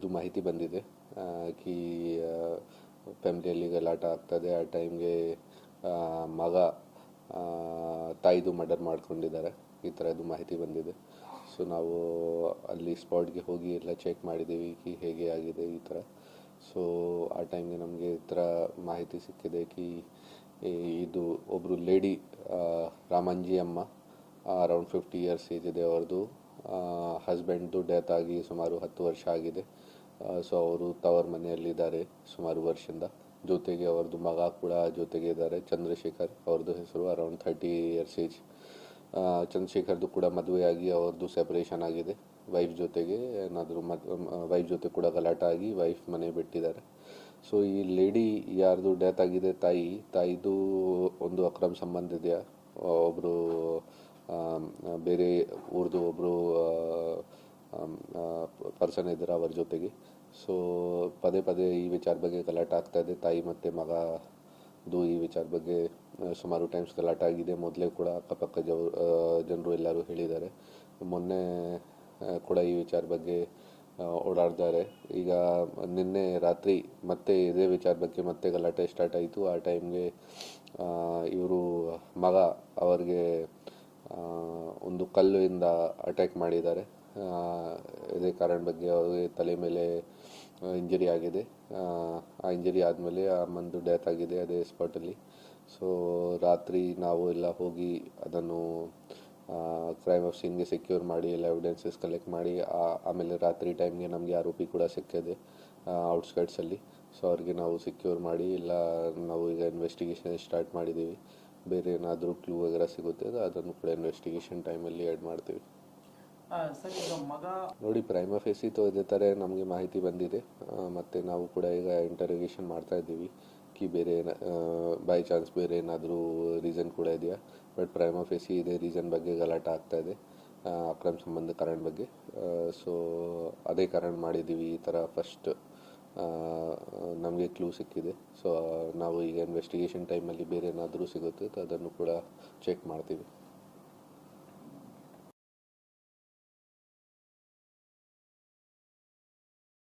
ಇದು ಮಾಹಿತಿ ಬಂದಿದೆ. ಆ, ಕಿ ಫ್ಯಾಮಿಲಿಯಲ್ಲಿ ಗಲಾಟ ಆಗ್ತದೆ. ಆ ಟೈಮ್ಗೆ ಮಗ ತಾಯಿದು ಮರ್ಡರ್ ಮಾಡ್ಕೊಂಡಿದ್ದಾರೆ. ಈ ಥರದ್ದು ಮಾಹಿತಿ ಬಂದಿದೆ. ಸೊ ನಾವು ಅಲ್ಲಿ ಸ್ಪಾಟ್ಗೆ ಹೋಗಿ ಎಲ್ಲ ಚೆಕ್ ಮಾಡಿದ್ದೀವಿ ಕಿ ಹೇಗೆ ಆಗಿದೆ ಈ ಥರ ಸೊ ಆ ಟೈಮ್ಗೆ ನಮಗೆ ಈ ಥರ ಮಾಹಿತಿ ಸಿಕ್ಕಿದೆ ಕಿ ಇದು ಒಬ್ಬರು ಲೇಡಿ ರಾಮಂಜಿ ಅಮ್ಮ ಅರೌಂಡ್ ಫಿಫ್ಟಿ ಇಯರ್ಸ್ ಏಜ್ ಇದೆ ಅವ್ರದ್ದು. ಹಸ್ಬೆಂಡ್ದು ಡೆತ್ ಆಗಿ ಸುಮಾರು ಹತ್ತು ವರ್ಷ ಆಗಿದೆ. ಸೊ ಅವರು ತವರ ಮನೆಯಲ್ಲಿದ್ದಾರೆ ಸುಮಾರು ವರ್ಷದಿಂದ. ಜೊತೆಗೆ ಅವ್ರದ್ದು ಮಗ ಕೂಡ ಜೊತೆಗೆ ಇದ್ದಾರೆ, ಚಂದ್ರಶೇಖರ್. ಅವ್ರದ್ದು ಹೆಸರು ಅರೌಂಡ್ ಥರ್ಟಿ ಇಯರ್ಸ್ ಏಜ್ ಚಂದ್ರಶೇಖರ್ದು ಕೂಡ ಮದುವೆಯಾಗಿ ಅವ್ರದ್ದು ಸೆಪರೇಷನ್ ಆಗಿದೆ. ವೈಫ್ ಜೊತೆಗೆ ಏನಾದರೂ ಮದ್ ವೈಫ್ ಜೊತೆ ಕೂಡ ಗಲಾಟ ಆಗಿ ವೈಫ್ ಮನೆ ಬಿಟ್ಟಿದ್ದಾರೆ. ಸೊ ಈ ಲೇಡಿ ಯಾರ್ದು ಡೆತ್ ಆಗಿದೆ, ತಾಯಿ, ತಾಯಿದು ಒಂದು ಅಕ್ರಮ ಸಂಬಂಧ ಇದೆಯಾ? ಒಬ್ಬರು ಬೇರೆ ಊರ್ದು ಒಬ್ಬರು ಪರ್ಸನ್ ಇದ್ದಾರೆ ಅವ್ರ ಜೊತೆಗೆ. ಸೊ ಪದೇ ಪದೇ ಈ ವಿಚಾರ ಬಗ್ಗೆ ಗಲಾಟೆ ಆಗ್ತಾ ಇದೆ. ತಾಯಿ ಮತ್ತು ಮಗದು ಈ ವಿಚಾರ ಬಗ್ಗೆ ಸುಮಾರು ಟೈಮ್ಸ್ ಗಲಾಟೆ ಆಗಿದೆ. ಮೊದಲೇ ಕೂಡ ಅಕ್ಕಪಕ್ಕ ಜವ ಜನರು ಎಲ್ಲರೂ ಹೇಳಿದ್ದಾರೆ. ಮೊನ್ನೆ ಕೂಡ ಈ ವಿಚಾರ ಬಗ್ಗೆ ಓಡಾಡ್ತಾರೆ. ಈಗ ನಿನ್ನೆ ರಾತ್ರಿ ಮತ್ತೆ ಇದೇ ವಿಚಾರ ಬಗ್ಗೆ ಮತ್ತೆ ಗಲಾಟೆ ಸ್ಟಾರ್ಟ್ ಆಯಿತು. ಆ ಟೈಮ್ಗೆ ಇವರು ಮಗ ಅವರಿಗೆ ಒಂದು ಕಲ್ಲಿಂದ ಅಟ್ಯಾಕ್ ಮಾಡಿದ್ದಾರೆ. ಇದೇ ಕಾರಣ ಬಗ್ಗೆ ಅವರಿಗೆ ತಲೆ ಮೇಲೆ ಇಂಜರಿ ಆಗಿದೆ. ಆ, ಇಂಜರಿ ಆದಮೇಲೆ ಆ ಮಂದು ಡೆತ್ ಆಗಿದೆ ಅದೇ ಸ್ಪಾಟಲ್ಲಿ ಸೊ ರಾತ್ರಿ ನಾವು ಎಲ್ಲ ಹೋಗಿ ಅದನ್ನು ಕ್ರೈಮ್ ಆಫ್ ಸೀನ್ಗೆ ಸೆಕ್ಯೂರ್ ಮಾಡಿ ಎಲ್ಲ ಎವಿಡೆನ್ಸಸ್ ಕಲೆಕ್ಟ್ ಮಾಡಿ ಆಮೇಲೆ ರಾತ್ರಿ ಟೈಮ್ಗೆ ನಮಗೆ ಆರೋಪಿ ಕೂಡ ಸಿಕ್ಕಿದೆ ಔಟ್ಸ್ಕರ್ಟ್ಸಲ್ಲಿ ಸೊ ಅವ್ರಿಗೆ ನಾವು ಸೆಕ್ಯೂರ್ ಮಾಡಿ ಇಲ್ಲ ನಾವು ಈಗ ಇನ್ವೆಸ್ಟಿಗೇಷನ್ ಸ್ಟಾರ್ಟ್ ಮಾಡಿದ್ದೀವಿ. ಬೇರೆ ಏನಾದರೂ ಕ್ಲೂ ವಗೇರ ಸಿಗುತ್ತೆ ಅದನ್ನು ಕೂಡ ಇನ್ವೆಸ್ಟಿಗೇಷನ್ ಟೈಮಲ್ಲಿ ಆ್ಯಡ್ ಮಾಡ್ತೀವಿ. ನೋಡಿ ಪ್ರೈಮ ಫೇಸಿ ತೋ ಇದೇ ಥರ ನಮಗೆ ಮಾಹಿತಿ ಬಂದಿದೆ. ಮತ್ತು ನಾವು ಕೂಡ ಈಗ ಇಂಟರೋಗೇಷನ್ ಮಾಡ್ತಾ ಇದ್ದೀವಿ. ಕಿ ಬೇರೆ ಬೈ ಚಾನ್ಸ್ ಬೇರೆ ಏನಾದರೂ ರೀಸನ್ ಕೂಡ ಇದೆಯಾ? ಬಟ್ ಪ್ರೈಮ ಫೇಸಿ ಇದೇ ರೀಸನ್ ಬಗ್ಗೆ ಗಲಾಟೆ ಆಗ್ತಾ ಇದೆ. ಅಕ್ರಮ್ ಸಂಬಂಧ ಕಾರಣ ಬಗ್ಗೆ. ಸೊ ಅದೇ ಕಾರಣ ಮಾಡಿದ್ದೀವಿ ಈ ಥರ ಫಸ್ಟ್ ನಮಗೆ ಕ್ಲೂ ಸಿಕ್ಕಿದೆ. ಸೊ ನಾವು ಈಗ ಇನ್ವೆಸ್ಟಿಗೇಷನ್ ಟೈಮಲ್ಲಿ ಬೇರೆ ಏನಾದರೂ ಸಿಗುತ್ತೆ, ಅದನ್ನು ಕೂಡ ಚೆಕ್ ಮಾಡ್ತೀವಿ.